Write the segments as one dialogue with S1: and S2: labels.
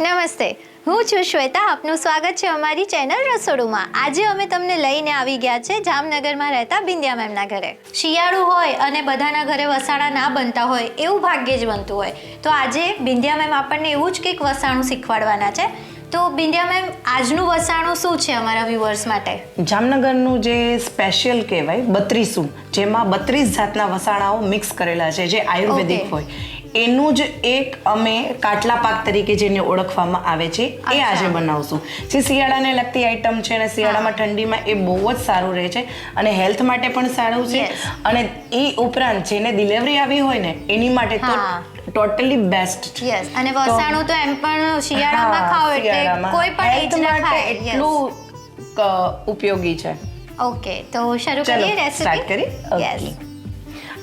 S1: નમસ્તે. હું છું શ્વેતા. આપનું સ્વાગત છે અમારી ચેનલ રસોડુમાં. આજે અમે તમને લઈને આવી ગયા છે જામનગરમાં રહેતા બિંદિયા મેમના ઘરે. શિયાળુ હોય અને બધાના ઘરે વસાણા ના બનતા હોય એવું ભાગ્યે જ બનતું હોય. તો આજે બિંદિયા મેમ આપણને એવું જ કંઈક વસાણું શીખવાડવાના છે. તો બિંદિયા મેમ આજનું વસાણું શું છે અમારા વ્યુઅર્સ માટે?
S2: જામનગરનું જે સ્પેશિયલ કહેવાય બત્રીસું જેમાં બત્રીસ જાતના વસાણાઓ મિક્સ કરેલા છે જે આયુર્વેદિક હોય. એનું જ એક અમે કાટલા પાક તરીકે જેને ઓળખવામાં આવે છે એ આજે બનાવશું. જે શિયાળાને લગતી આઈટમ છે અને શિયાળામાં ઠંડીમાં એ બહુ જ સારું રહે છે અને હેલ્થ માટે પણ સારું છે. અને એ ઉપરાંત જેને ડિલિવરી આવી હોય ને એની માટે તો ટોટલી બેસ્ટ છે.
S1: યસ અને વસાણું તો એમ પણ શિયાળામાં ખાઓ એટલે કોઈ પણ એજ ના ખાય.
S2: એટલું ઉપયોગી છે.
S1: ઓકે તો શરૂ કરીએ રેસિપી સ્ટાર્ટ
S2: કરી
S1: યસ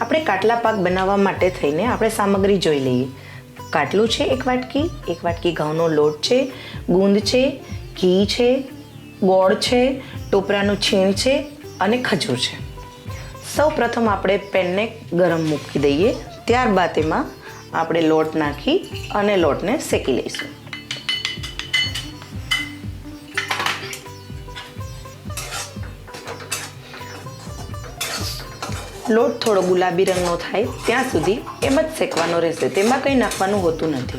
S2: આપણે કાટલા પાક બનાવવા માટે થઈને આપણે સામગ્રી જોઈ લઈએ. કાટલું છે એક વાટકી એક વાટકી ઘઉંનો લોટ છે, ગુંદ છે, ઘી છે, ગોળ છે, ટોપરાનું છીણ છે અને ખજૂર છે. સૌ પ્રથમ આપણે પેનને ગરમ મૂકી દઈએ, ત્યારબાદ એમાં આપણે લોટ નાખી અને લોટને શેકી લઈશું. લોટ થોડો ગુલાબી રંગનો થાય ત્યાં સુધી એમ જ શેકવાનો રહેશે. તેમાં કંઈ નાખવાનું હોતું નથી.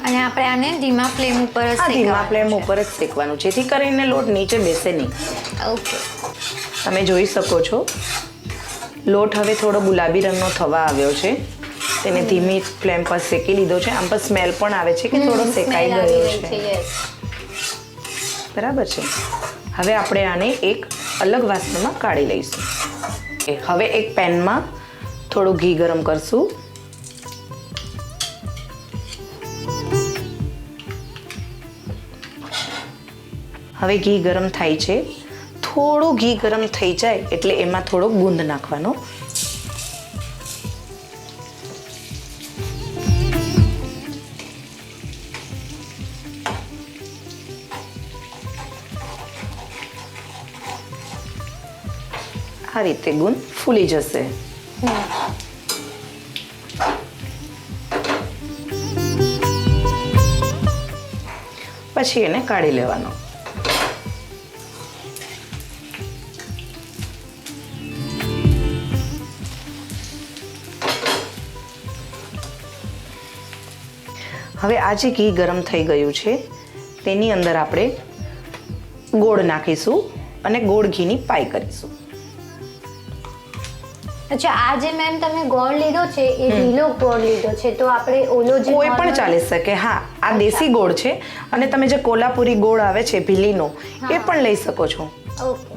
S1: અને આપણે આને ધીમા ફ્લેમ ઉપર જ
S2: ધીમા ફ્લેમ ઉપર જ શેકવાનું. જેથી કરીને લોટ નીચે બેસે નહીં.
S1: ઓકે.
S2: તમે જોઈ શકો છો. લોટ હવે થોડો ગુલાબી રંગનો થવા આવ્યો છે. તેને ધીમી ફ્લેમ પર શેકી લીધો છે. આમ પર સ્મેલ પણ આવે છે કે થોડો શેકાઈ ગયો છે. બરાબર છે. હવે આપણે આને એક અલગ વાસણમાં કાઢી લઈશું. હવે એક પેનમાં થોડું ઘી ગરમ કરશું. હવે ઘી ગરમ થાય છે. થોડું ઘી ગરમ થઈ જાય એટલે એમાં થોડો ગુંદ નાખવાનો. આ રીતે ગુણ ફૂલી જશે. પછી એને કાઢી લેવાનો. હવે આ જે ઘી ગરમ થઈ ગયું છે, તેની અંદર આપણે ગોળ નાખીશું અને ગોળ ઘીની પાઈ કરીશું.
S1: અચ્છા આ જે મેમ તમે ગોળ લીધો છે એ ઢીલો ગોળ લીધો છે તો આપણે ઓલો જે
S2: કોઈ પણ ચાલી શકે હા આ દેશી ગોળ છે અને તમે જે કોલ્હાપુરી ગોળ આવે છે ભીલીનો એ પણ લઈ શકો છો.
S1: ઓકે.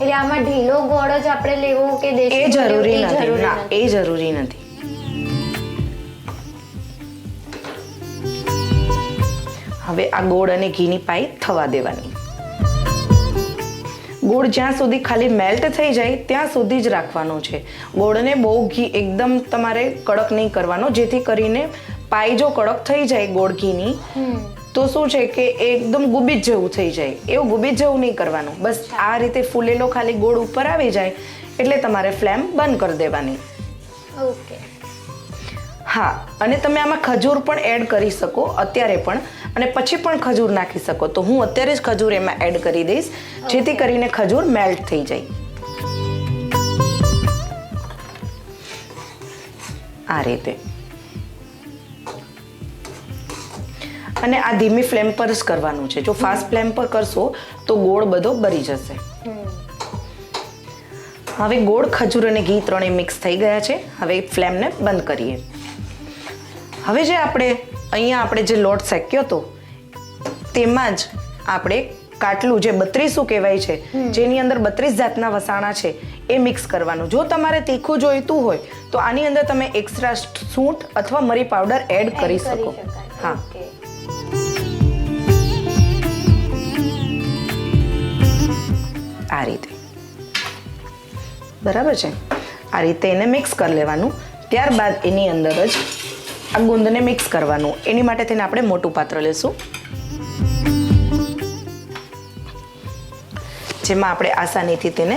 S1: એટલે આમાં ઢીલો ગોળ જ આપણે લેવો કે દેશી
S2: એ જરૂરી નથી ના
S1: નથી.
S2: એ જરૂરી નથી. હવે આ ગોળ અને ઘીની પાઈ થવા દેવાની. ગોળ જ્યાં સુધી ખાલી મેલ્ટ થઈ જાય ત્યાં સુધી જ રાખવાનો છે. ગોળને બહુ ઘી એકદમ તમારે કડક નહીં કરવાનો જેથી કરીને પાઈ જો કડક થઈ જાય ગોળ ઘીની તો શું છે કે એ એકદમ ગુબીજ જેવું થઈ જાય. એવું ગુબીજ જેવું નહીં કરવાનું. બસ આ રીતે ફૂલેલો ખાલી ગોળ ઉપર આવી જાય એટલે તમારે ફ્લેમ બંધ કરી દેવાની.
S1: ઓકે.
S2: હા અને તમે આમાં ખજૂર પણ એડ કરી શકો અત્યારે પણ અને પછી પણ ખજૂર નાખી શકો. તો હું અત્યારે જ ખજૂર એમાં એડ કરી દઈશ જેથી કરીને ખજૂર મેલ્ટ થઈ જાય. આ રીતે. અને આ ધીમી ફ્લેમ પર જ કરવાનું છે. જો ફાસ્ટ ફ્લેમ પર કરશો તો ગોળ બધો બરી જશે. હવે ગોળ ખજૂર અને ઘી ત્રણેય મિક્સ થઈ ગયા છે. હવે ફ્લેમને બંધ કરીએ. હવે જે આપણે અહીંયા આપણે જે લોટ શેક્યો હતો તેમાં જ આપણે કાટલું જે બત્રીસું કહેવાય છે જેની અંદર બત્રીસ જાતના વસાણા છે એ મિક્સ કરવાનું. જો તમારે તીખું જોઈતું હોય તો આની અંદર તમે એક્સ્ટ્રા સૂંઠ અથવા મરી પાવડર એડ કરી શકો. હા. આ રીતે. બરાબર છે? આ રીતે એને મિક્સ કરી લેવાનું. ત્યારબાદ એની અંદર જ આ ગુંદને મિક્સ કરવાનું. એની માટે થઈને આપણે મોટું પાત્ર લેશું. જેમાં આપણે આસાનીથી તેને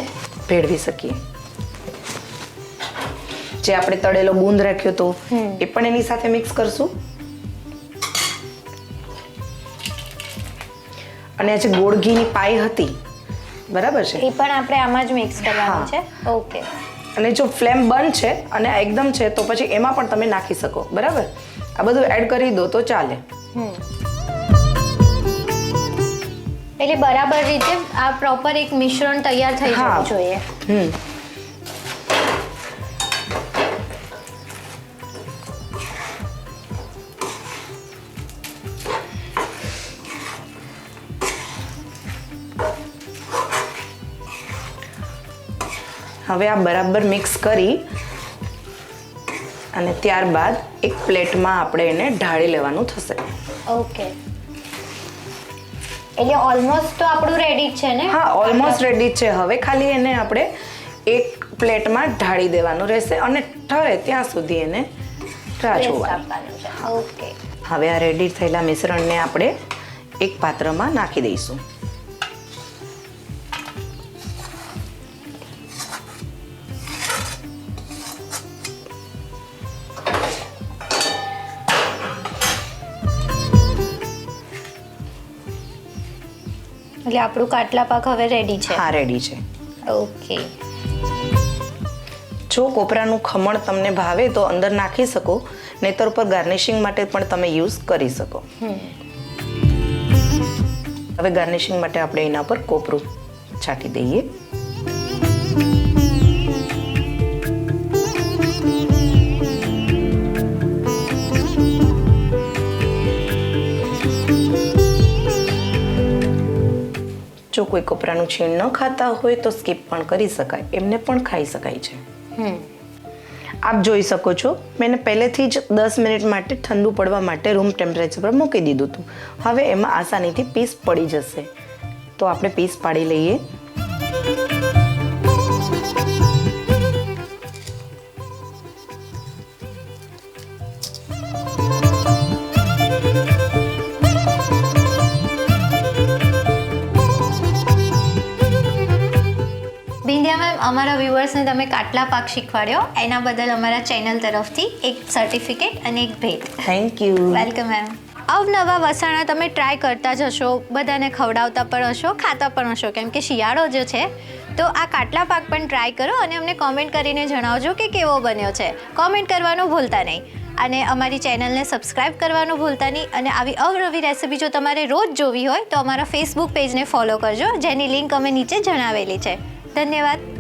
S2: ભેળવી શકીએ. જે આપણે તળેલો ગુંદ રાખ્યો હતો એ પણ એની સાથે મિક્સ કરશું. અને આ જે ગોળ ઘીની પાય હતી બરાબર છે?
S1: એ પણ આપણે આમાં જ મિક્સ કરવાનું છે? ઓકે
S2: અને જો ફ્લેમ બંધ છે અને આ એકદમ છે તો પછી એમાં પણ તમે નાખી શકો. બરાબર? આ બધું એડ કરી દો તો ચાલે.
S1: હમ. એટલે બરાબર રીતે આ પ્રોપર એક મિશ્રણ તૈયાર થઈ જવું જોઈએ.
S2: હમ. હવે આ બરાબર મિક્સ કરી અને ત્યારબાદ એક પ્લેટમાં આપણે એને ઢાળી લેવાનું થશે.
S1: ઓકે. એટલે ઓલમોસ્ટ તો આપણું રેડી છે ને?
S2: હા ઓલમોસ્ટ રેડી છે. હવે ખાલી એને આપણે એક પ્લેટમાં ઢાળી દેવાનું રહેશે અને ઠરે ત્યાં સુધી એને રાહ જોવાની.
S1: ઓકે.
S2: હવે આ રેડી થયેલા મિશ્રણને આપણે એક પાત્રમાં નાખી દઈશું.
S1: એટલે આપણું કાટલા પાક હવે રેડી છે.
S2: હા રેડી છે.
S1: ઓકે
S2: જો કોપરાનું ખમણ તમને ભાવે તો અંદર નાખી શકો નહીતર ઉપર ગાર્નિશિંગ માટે પણ તમે યુઝ કરી શકો. હવે ગાર્નિશિંગ માટે આપણે એના પર કોપરું છાંટી દઈએ. જો કોઈ કપરાનું છીણ ન ખાતા હોય તો સ્કીપ પણ કરી શકાય. એમને પણ ખાઈ શકાય છે.
S1: હમ.
S2: આપ જોઈ શકો છો મેં પહેલેથી જ દસ મિનિટ માટે ઠંડુ પડવા માટે રૂમ ટેમ્પરેચર પર મૂકી દીધું હતું. હવે એમાં આસાનીથી પીસ પડી જશે. તો આપણે પીસ પાડી લઈએ.
S1: અમારા વ્યુઅર્સને તમે કાટલા પાક શીખવાડ્યો એના બદલ અમારા ચેનલ તરફથી એક સર્ટિફિકેટ અને એક ભેટ.
S2: થેન્ક યુ
S1: વેલકમ મેમ અવનવા વસાણા તમે ટ્રાય કરતા જ હશો બધાને ખવડાવતા પણ હશો ખાતા પણ હશો કેમ કે શિયાળો જે છે. તો આ કાટલા પાક પણ ટ્રાય કરો અને અમને કોમેન્ટ કરીને જણાવજો કે કેવો બન્યો છે. કોમેન્ટ કરવાનું ભૂલતા નહીં. અને અમારી ચેનલને સબસ્ક્રાઇબ કરવાનું ભૂલતા નહીં. અને આવી અવનવી રેસિપી જો તમારે રોજ જોવી હોય તો અમારા ફેસબુક પેજને ફોલો કરજો જેની લિંક અમે નીચે જણાવેલી છે. ધન્યવાદ.